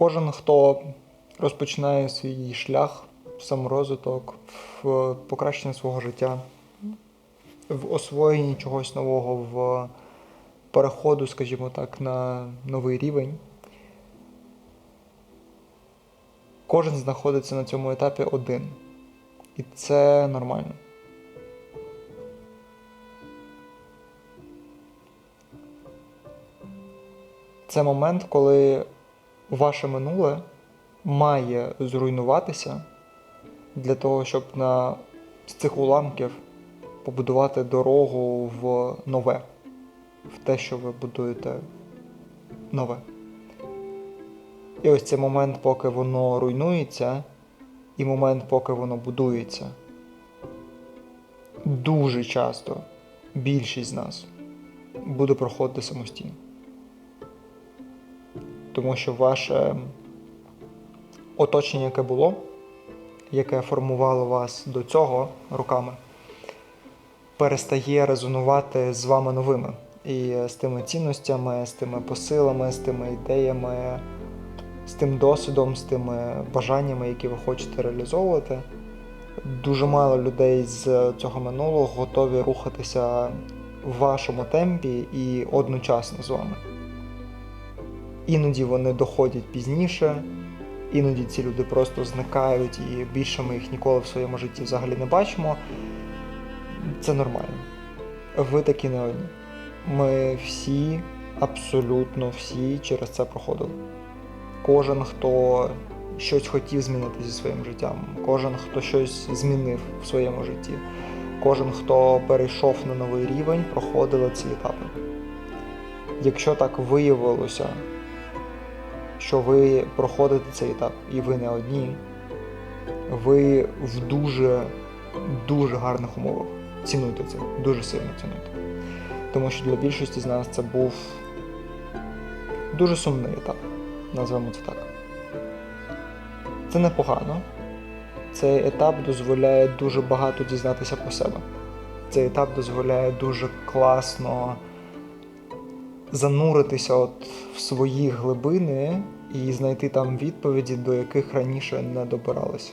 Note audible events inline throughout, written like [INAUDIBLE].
Кожен, хто розпочинає свій шлях, саморозвиток, в покращенні свого життя, в освоєнні чогось нового, в переходу, скажімо так, на новий рівень. Кожен знаходиться на цьому етапі один. І це нормально. Це момент, коли ваше минуле має зруйнуватися для того, щоб на з цих уламків побудувати дорогу в нове, в те, що ви будуєте нове. І ось цей момент, поки воно руйнується, і момент, поки воно будується. Дуже часто більшість з нас буде проходити самостійно. Тому що ваше оточення, яке було, яке формувало вас до цього руками, перестає резонувати з вами новими. І з тими цінностями, з тими посилами, з тими ідеями, з тим досвідом, з тими бажаннями, які ви хочете реалізовувати. Дуже мало людей з цього минулого готові рухатися в вашому темпі і одночасно з вами. Іноді вони доходять пізніше, іноді ці люди просто зникають і більше ми їх ніколи в своєму житті взагалі не бачимо. Це нормально. Ви такі не одні. Ми всі, абсолютно всі через це проходили. Кожен, хто щось хотів змінити зі своїм життям, кожен, хто щось змінив в своєму житті, кожен, хто перейшов на новий рівень, проходили ці етапи. Якщо так виявилося, що ви проходите цей етап і ви не одні, ви в дуже дуже гарних умовах. Цінуйте це, дуже сильно цінуйте. Тому що для більшості з нас це був дуже сумний етап, назвемо це так. Це непогано. Цей етап дозволяє дуже багато дізнатися про себе. Цей етап дозволяє дуже класно зануритися от в свої глибини і знайти там відповіді, до яких раніше не добиралися.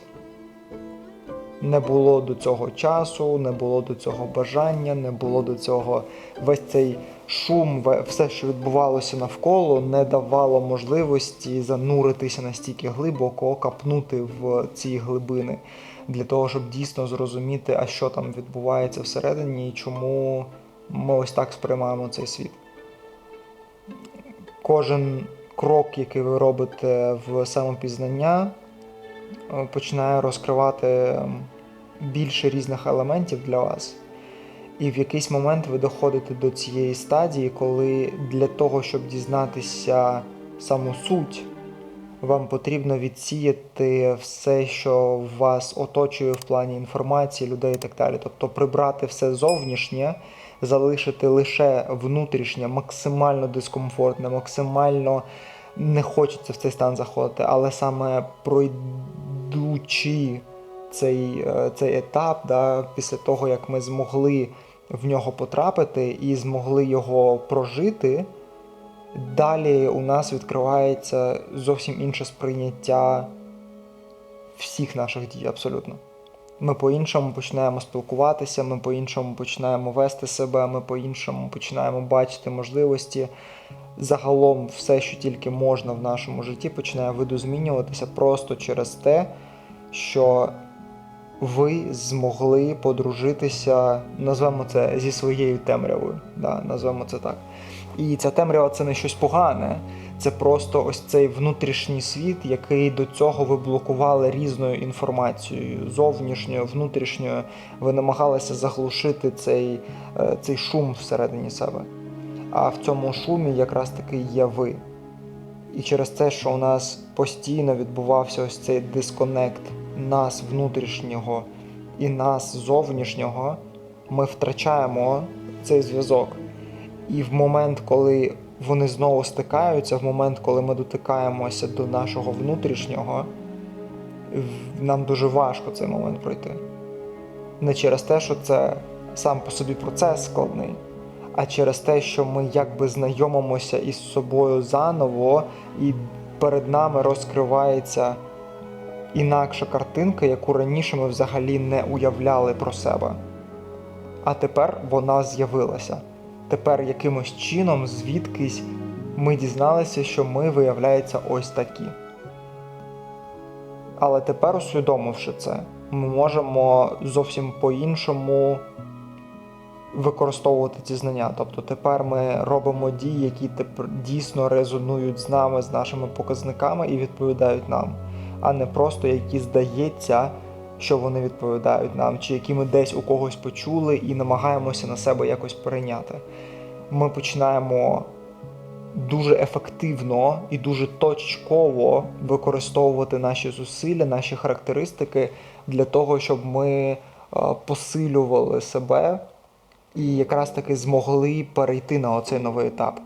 Не було до цього часу, не було до цього бажання, не було до цього весь цей шум, все, що відбувалося навколо, не давало можливості зануритися настільки глибоко, капнути в ці глибини для того, щоб дійсно зрозуміти, а що там відбувається всередині і чому ми ось так сприймаємо цей світ. Кожен крок, який ви робите в самопізнання, е, починає розкривати більше різних елементів для вас. І в якийсь момент ви доходите до цієї стадії, коли для того, щоб дізнатися саму суть, вам потрібно відсіяти все, що вас оточує в плані інформації, людей і так далі. Тобто прибрати все зовнішнє, залишити лише внутрішнє, максимально дискомфортне, максимально не хочеться в цей стан заходити, але саме пройдучи цей е, цей етап, да, після того, як ми змогли в нього потрапити і змогли його прожити, далі у нас відкривається зовсім інше сприйняття всіх наших дій абсолютно. Ми по-іншому починаємо спілкуватися, ми по-іншому починаємо вести себе, ми по-іншому починаємо бачити можливості. Загалом, все, що тільки можна в нашому житті, починає видозмінюватися просто через те, що ви змогли подружитися, назвемо це зі своєю темрявою. Да, Назвемо це так. І ця темрява це не щось погане, це просто ось цей внутрішній світ, який до цього ви блокували різною інформацією, зовнішньою, внутрішньою. Ви намагалися заглушити цей, е, цей шум всередині себе. А в цьому шумі якраз таки є ви. І через те, що у нас постійно відбувався ось цей дисконект нас внутрішнього і нас зовнішнього, ми втрачаємо цей зв'язок. І в момент, коли вони знову стикаються, в момент, коли ми дотикаємося до нашого внутрішнього, нам дуже важко цей момент пройти. Не через те, що це сам по собі процес складний, а через те, що ми якби знайомимося із собою заново і перед нами розкривається інакша картинка, яку раніше ми взагалі не уявляли про себе. А тепер вона з'явилася. Тепер якимось чином, звідкись ми дізналися, що ми, виявляється, ось такі. Але тепер, усвідомивши це, ми можемо зовсім по-іншому використовувати ці знання. Тобто тепер ми робимо дії, які дійсно резонують з нами, з нашими показниками і відповідають нам, а не просто які здається, що вони відповідають нам, чи які ми десь у когось почули і намагаємося на себе якось перейняти. Ми починаємо дуже ефективно і дуже точково використовувати наші зусилля, наші характеристики для того, щоб ми е, посилювали себе і якраз таки змогли перейти на оцей новий етап.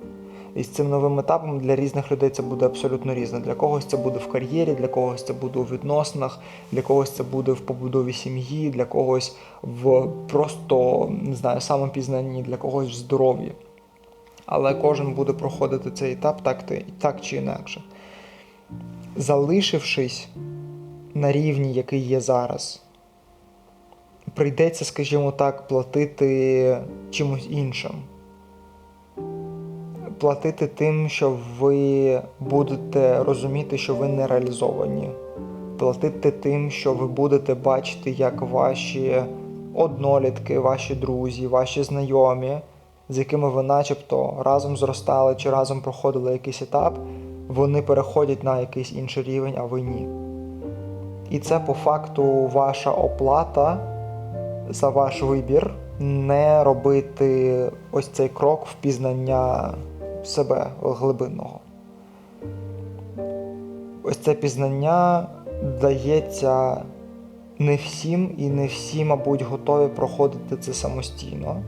І з цим новим етапом для різних людей це буде абсолютно різне. Для когось це буде в кар'єрі, для когось це буде у відносинах, для когось це буде в побудові сім'ї, для когось в просто не знаю, самопізнанні, для когось в здоров'ї. Але кожен буде проходити цей етап так, так чи інакше. Залишившись на рівні, який є зараз, прийдеться, скажімо так, платити чимось іншим. Платити тим, що ви будете розуміти, що ви не реалізовані. Платити тим, що ви будете бачити, як ваші однолітки, ваші друзі, ваші знайомі, з якими ви начебто разом зростали чи разом проходили якийсь етап, вони переходять на якийсь інший рівень, а ви ні. І це по факту ваша оплата за ваш вибір не робити ось цей крок в пізнання себе глибинного. Ось це пізнання дається не всім, і не всі, мабуть, готові проходити це самостійно.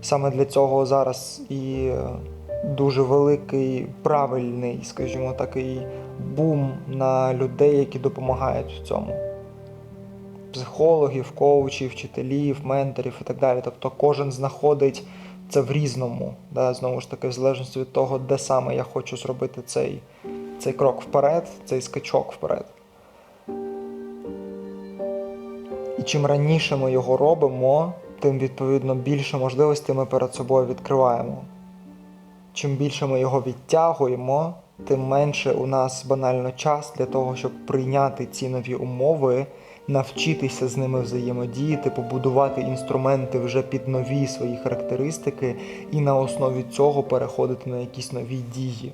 Саме для цього зараз і дуже великий правильний, скажімо, такий бум на людей, які допомагають в цьому. Психологів, коучів, вчителів, менторів і так далі. Тобто кожен знаходить це в різному, да, знову ж таки, в залежності від того, де саме я хочу зробити цей, цей крок вперед, цей скачок вперед. І чим раніше ми його робимо, тим відповідно більше можливостей ми перед собою відкриваємо. Чим більше ми його відтягуємо, тим менше у нас банально час для того, щоб прийняти ці нові умови, навчитися з ними взаємодіяти, побудувати інструменти вже під нові свої характеристики і на основі цього переходити на якісь нові дії.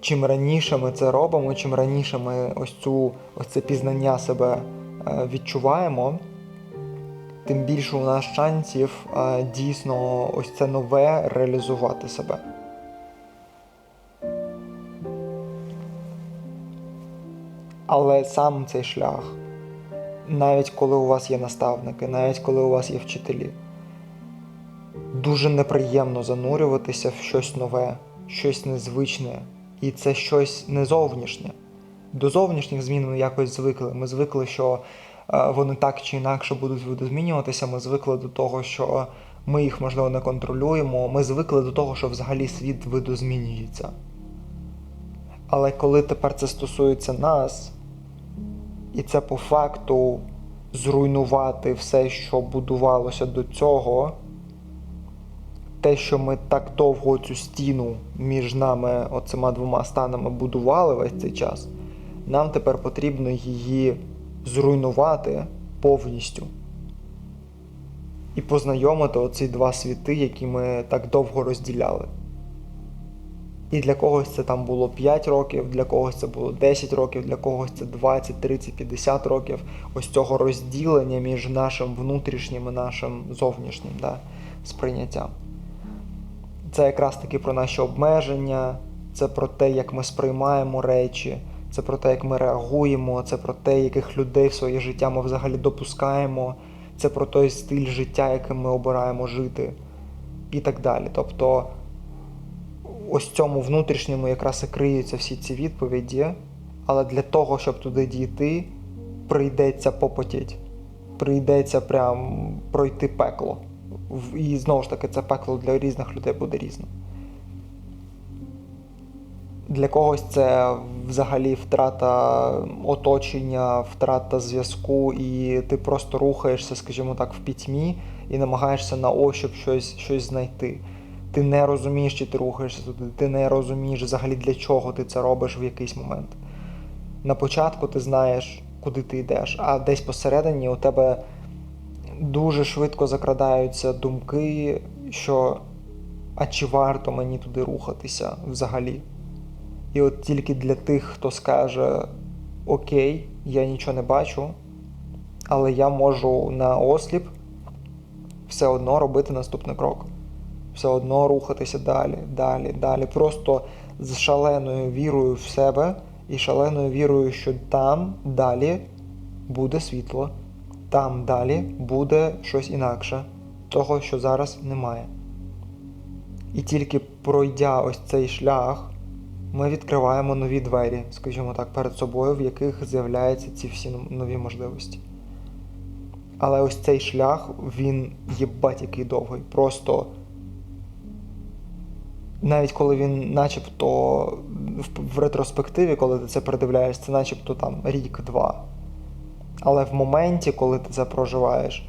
Чим раніше ми це робимо, чим раніше ми ось цю ось це пізнання себе е, відчуваємо, тим більше у нас шансів е, дійсно ось це нове реалізувати себе. Але сам цей шлях, навіть коли у вас є наставники, навіть коли у вас є вчителі, дуже неприємно занурюватися в щось нове, щось незвичне, і це щось не зовнішнє. До зовнішніх змін ми якось звикли. Ми звикли, що е, вони так чи інакше будуть видозмінюватися. Ми звикли до того, що ми їх, можливо, не контролюємо. Ми звикли до того, що взагалі світ видозмінюється. Але коли тепер це стосується нас, і це по факту зруйнувати все, що будувалося до цього. Те, що ми так довго цю стіну між нами, оцима двома станами, будували весь цей час, нам тепер потрібно її зруйнувати повністю. І познайомити оці два світи, які ми так довго розділяли. І для когось це там було 5 років, для когось це було 10 років, для когось це 20, 30, 50 років ось цього розділення між нашим внутрішнім і нашим зовнішнім да, сприйняттям. Це якраз таки про наші обмеження, це про те, як ми сприймаємо речі, це про те, як ми реагуємо, це про те, яких людей в своє життя ми взагалі допускаємо, це про той стиль життя, яким ми обираємо жити, і так далі. Тобто ось цьому внутрішньому якраз і криються всі ці відповіді, але для того, щоб туди дійти, прийдеться попотіть. Прийдеться прям пройти пекло. І знову ж таки, це пекло для різних людей буде різне. Для когось це взагалі втрата оточення, втрата зв'язку, і ти просто рухаєшся, скажімо так, в пітьмі і намагаєшся на ощуп щось, щось знайти. Ти не розумієш, чи ти рухаєшся туди, ти не розумієш взагалі для чого ти це робиш в якийсь момент. На початку ти знаєш, куди ти йдеш, а десь посередині у тебе дуже швидко закрадаються думки, що а чи варто мені туди рухатися взагалі? І от тільки для тих, хто скаже Окей, я нічого не бачу, але я можу на осліп все одно робити наступний крок. Все одно рухатися далі, далі, далі. Просто з шаленою вірою в себе і шаленою вірою, що там далі буде світло, там далі буде щось інакше, того, що зараз немає. І тільки пройдя ось цей шлях, ми відкриваємо нові двері, скажімо так, перед собою, в яких з'являються ці всі нові можливості. Але ось цей шлях, він єбать який довгий. Просто навіть коли він начебто в, ретроспективі, коли ти це передивляєш, це начебто там рік-два. Але в моменті, коли ти це проживаєш,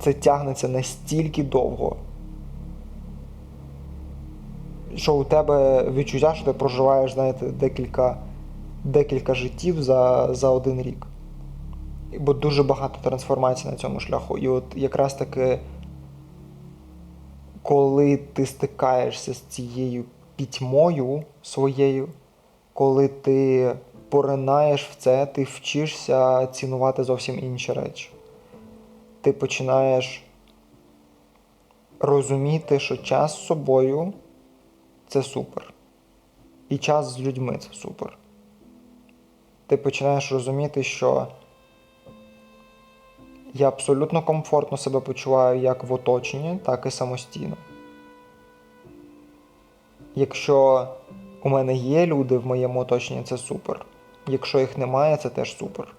це тягнеться настільки довго, що у тебе відчуття, що ти проживаєш, знаєте, декілька, декілька життів за, за один рік. Бо дуже багато трансформацій на цьому шляху. І от якраз таки, коли ти стикаєшся з цією пітьмою своєю, коли ти поринаєш в це, ти вчишся цінувати зовсім інші речі. Ти починаєш розуміти, що час з собою це супер. І час з людьми це супер. Ти починаєш розуміти, що я абсолютно комфортно себе почуваю як в оточенні, так і самостійно. Якщо у мене є люди в моєму оточенні, це супер. Якщо їх немає, це теж супер.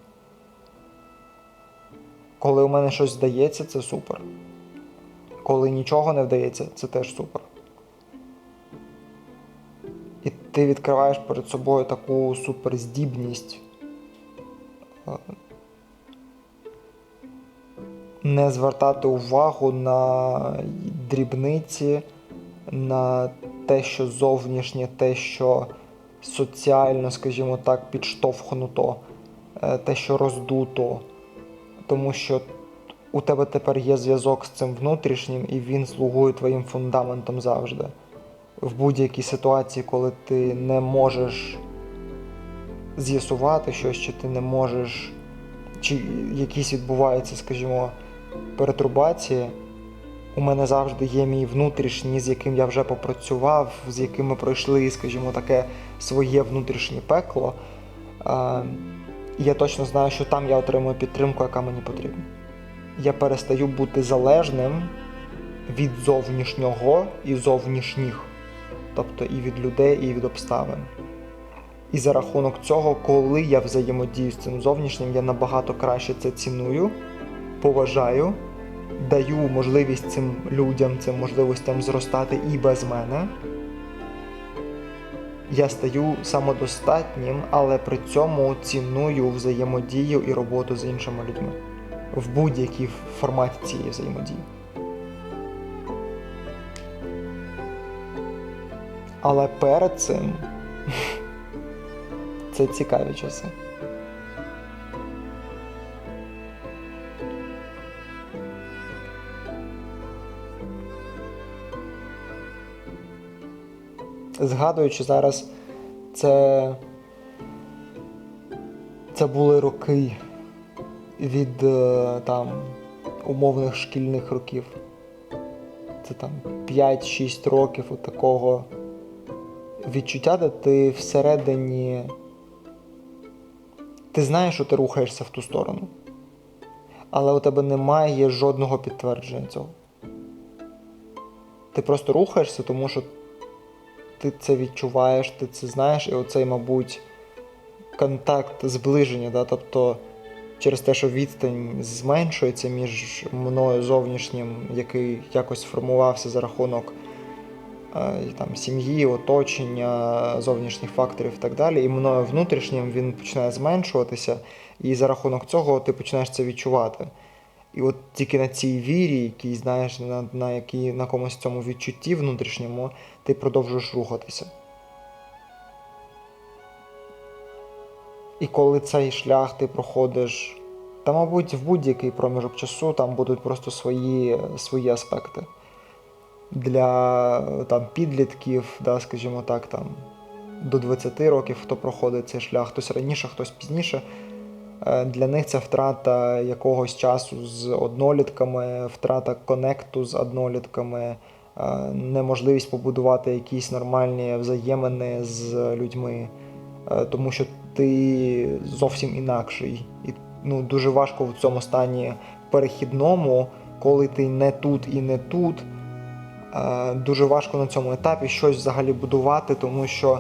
Коли у мене щось здається, це супер. Коли нічого не вдається, це теж супер. І ти відкриваєш перед собою таку суперздібність е, не звертати увагу на дрібниці, на те, що зовнішнє, те, що соціально, скажімо так, підштовхнуто, е, те, що роздуто. Тому що у тебе тепер є зв'язок з цим внутрішнім, і він слугує твоїм фундаментом завжди. В будь-якій ситуації, коли ти не можеш з'ясувати щось, чи ти не можеш, чи якісь відбуваються, скажімо, перетрубації, у мене завжди є мій внутрішній, з яким я вже попрацював, з яким ми пройшли, скажімо, таке своє внутрішнє пекло. І я точно знаю, що там я отримую підтримку, яка мені потрібна. Я перестаю бути залежним від зовнішнього і зовнішніх, тобто і від людей, і від обставин. І за рахунок цього, коли я взаємодію з цим зовнішнім, я набагато краще це ціную, поважаю, даю можливість цим людям, цим можливостям зростати і без мене. Я стаю самодостатнім, але при цьому ціную взаємодію і роботу з іншими людьми в будь-якій форматі цієї взаємодії. Але перед цим [LAUGHS] це цікаві часи. Згадуючи зараз, це, це були роки від е, там умовних шкільних років. Це там 5-6 років от такого відчуття, де ти всередині. Ти знаєш, що ти рухаєшся в ту сторону, але у тебе немає жодного підтвердження цього. Ти просто рухаєшся, тому що ти це відчуваєш, ти це знаєш, і оцей, мабуть, контакт зближення, да? тобто через те, що відстань зменшується між мною зовнішнім, який якось формувався за рахунок і там сім'ї, оточення, зовнішніх факторів і так далі. І мною внутрішнім він починає зменшуватися, і за рахунок цього ти починаєш це відчувати. І от тільки на цій вірі, якій, знаєш, на на, якій, на комусь цьому відчутті внутрішньому, ти продовжуєш рухатися. І коли цей шлях ти проходиш, та, мабуть, в будь-який проміжок часу там будуть просто свої свої аспекти. Для там, підлітків, да, скажімо так, там, до 20 років, хто проходить цей шлях, хтось раніше, хтось пізніше. Е, для них це втрата якогось часу з однолітками, втрата конекту з однолітками, неможливість побудувати якісь нормальні взаємини з людьми, е, тому що ти зовсім інакший. І ну, дуже важко в цьому стані перехідному, коли ти не тут і не тут. Дуже важко на цьому етапі щось взагалі будувати, тому що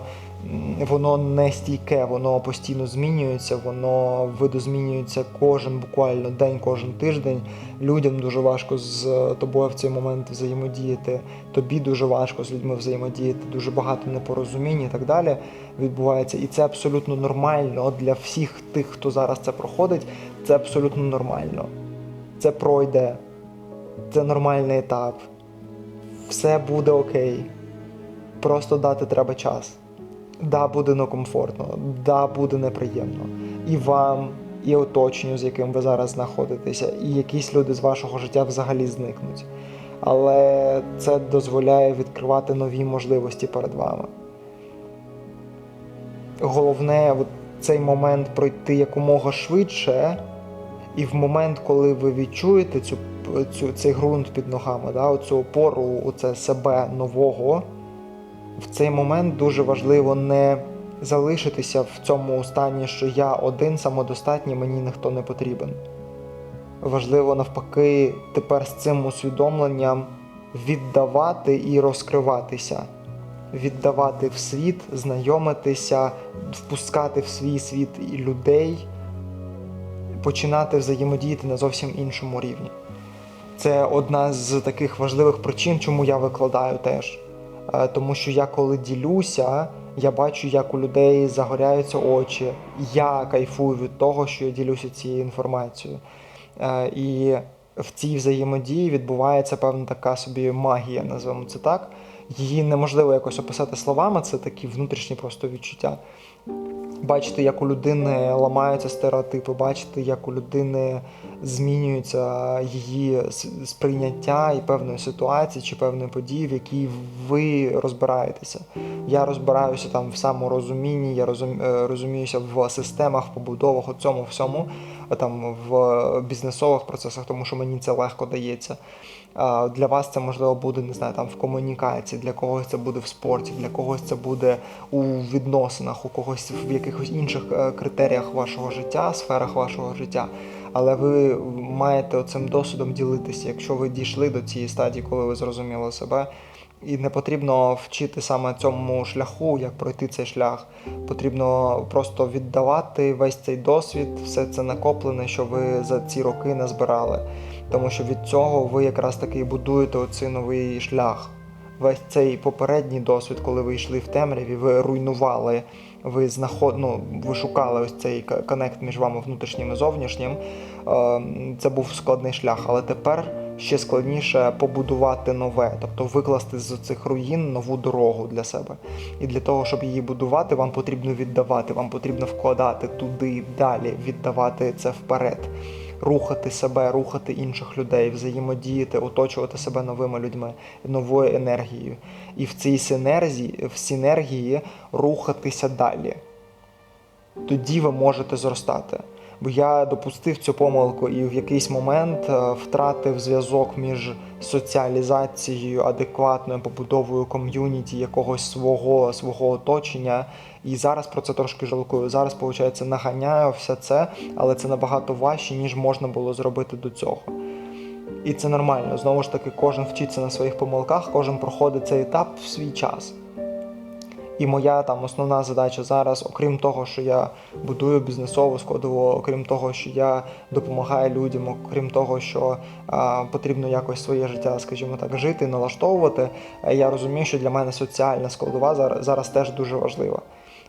воно не стійке, воно постійно змінюється, воно видозмінюється кожен буквально день, кожен тиждень. Людям дуже важко з тобою в цей момент взаємодіяти. Тобі дуже важко з людьми взаємодіяти, дуже багато непорозумінь і так далі відбувається. І це абсолютно нормально для всіх тих, хто зараз це проходить. Це абсолютно нормально. Це пройде, це нормальний етап. Все буде окей. Просто дати треба час. Да, буде некомфортно, да, буде неприємно. І вам, і оточенню, з яким ви зараз знаходитеся, і якісь люди з вашого життя взагалі зникнуть. Але це дозволяє відкривати нові можливості перед вами. Головне, от цей момент пройти якомога швидше, і в момент, коли ви відчуєте цю, цю, цей ґрунт під ногами, да, оцю опору, оце себе нового в цей момент дуже важливо не залишитися в цьому стані, що я один самодостатній, мені ніхто не потрібен. Важливо навпаки, тепер з цим усвідомленням віддавати і розкриватися, віддавати в світ, знайомитися, впускати в свій світ людей, починати взаємодіяти на зовсім іншому рівні. Це одна з таких важливих причин, чому я викладаю теж. Е, тому що я коли ділюся, я бачу, як у людей загоряються очі. Я кайфую від того, що я ділюся цією інформацією. Е, і в цій взаємодії відбувається певна така собі магія, називаємо це так. Її неможливо якось описати словами, це такі внутрішні просто відчуття бачити, як у людини ламаються стереотипи, бачити, як у людини змінюється її сприйняття і певної ситуації чи певної події, в якій ви розбираєтеся. Я розбираюся там в саморозумінні, я е, розуміюся в системах, побудовах у цьому всьому, там в бізнесових процесах, тому що мені це легко дається. Для вас це можливо буде не знаю, там в комунікації, для когось це буде в спорті, для когось це буде у відносинах, у когось в якихось інших е, критеріях вашого життя, сферах вашого життя. Але ви маєте цим досвідом ділитися, якщо ви дійшли до цієї стадії, коли ви зрозуміли себе. І не потрібно вчити саме цьому шляху, як пройти цей шлях. Потрібно просто віддавати весь цей досвід, все це накоплене, що ви за ці роки назбирали тому що від цього ви якраз таки будуєте оцей новий шлях. Весь цей попередній досвід, коли ви йшли в темряві, ви руйнували, ви знаход... ну, ви шукали ось цей коннект між вами внутрішнім і зовнішнім. Ем, це був складний шлях, але тепер ще складніше побудувати нове, тобто викласти з цих руїн нову дорогу для себе. І для того, щоб її будувати, вам потрібно віддавати, вам потрібно вкладати туди далі, віддавати це вперед рухати себе, рухати інших людей, взаємодіяти, оточувати себе новими людьми, новою енергією. І в цій синергії, в синергії рухатися далі. Тоді ви можете зростати. Бо я допустив цю помилку і в якийсь момент е, втратив зв'язок між соціалізацією, адекватною побудовою ком'юніті, якогось свого свого оточення. І зараз про це трошки жалкую. Зараз, виходить, наганяю все це, але це набагато важче, ніж можна було зробити до цього. І це нормально. Знову ж таки, кожен вчиться на своїх помилках, кожен проходить цей етап в свій час. І моя там основна задача зараз, окрім того, що я будую бізнесову складову, окрім того, що я допомагаю людям, окрім того, що а, потрібно якось своє життя, скажімо так, жити, налаштовувати. е, Я розумію, що для мене соціальна складова зараз, зараз теж дуже важлива.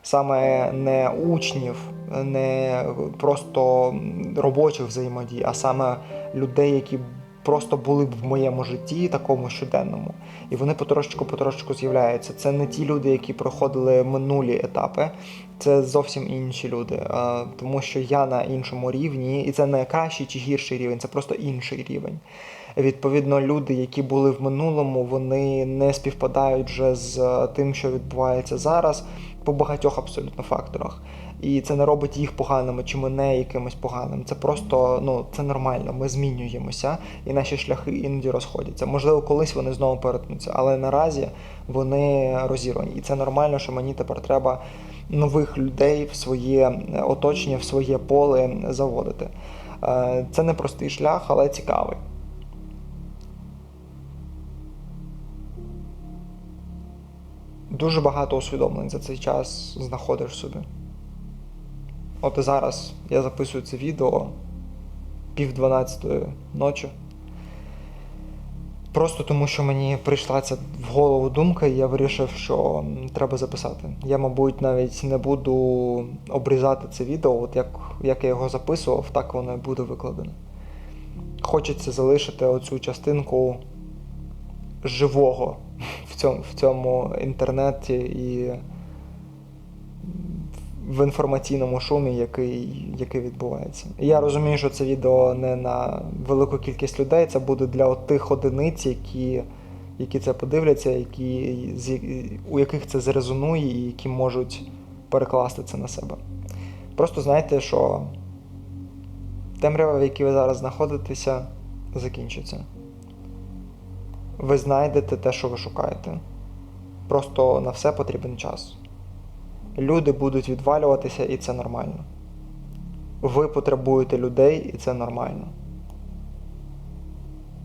Саме не учнів, не просто робочих взаємодій, а саме людей, які просто були б в моєму житті, такому щоденному. І вони потрошечку-потрошечку з'являються. Це не ті люди, які проходили минулі етапи, це зовсім інші люди. Тому що я на іншому рівні, і це не кращий чи гірший рівень, це просто інший рівень. Відповідно, люди, які були в минулому, вони не співпадають вже з е, тим, що відбувається зараз, по багатьох абсолютно факторах. І це не робить їх поганими чи мене якимось поганим. Це просто ну це нормально. Ми змінюємося, і наші шляхи іноді розходяться. Можливо, колись вони знову перетнуться, але наразі вони розірвані. І це нормально, що мені тепер треба нових людей в своє е, оточення, в своє поле заводити. Е, Це не простий шлях, але цікавий. Дуже багато усвідомлень за цей час знаходиш собі. От і зараз я записую це відео пів дванадцятої ночі. Просто тому, що мені прийшла ця в голову думка, і я вирішив, що треба записати. Я, мабуть, навіть не буду обрізати це відео, от як, як я його записував, так воно і буде викладене. Хочеться залишити оцю частинку живого цьому, в цьому інтернеті і в інформаційному шумі, який, який відбувається. І я розумію, що це відео не на велику кількість людей, це буде для тих одиниць, які, які це подивляться, які, у яких це зрезонує і які можуть перекласти це на себе. Просто знайте, що темрява, в якій ви зараз знаходитеся, закінчиться. Ви знайдете те, що ви шукаєте. Просто на все потрібен час. Люди будуть відвалюватися, і це нормально. Ви потребуєте людей, і це нормально.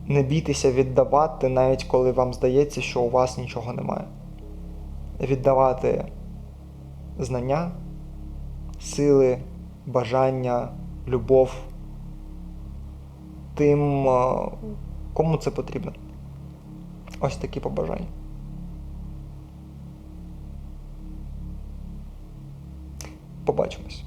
Не бійтеся віддавати, навіть коли вам здається, що у вас нічого немає. Віддавати знання, сили, бажання, любов тим, е, кому це потрібно. Ось такі побажання. Побачимось.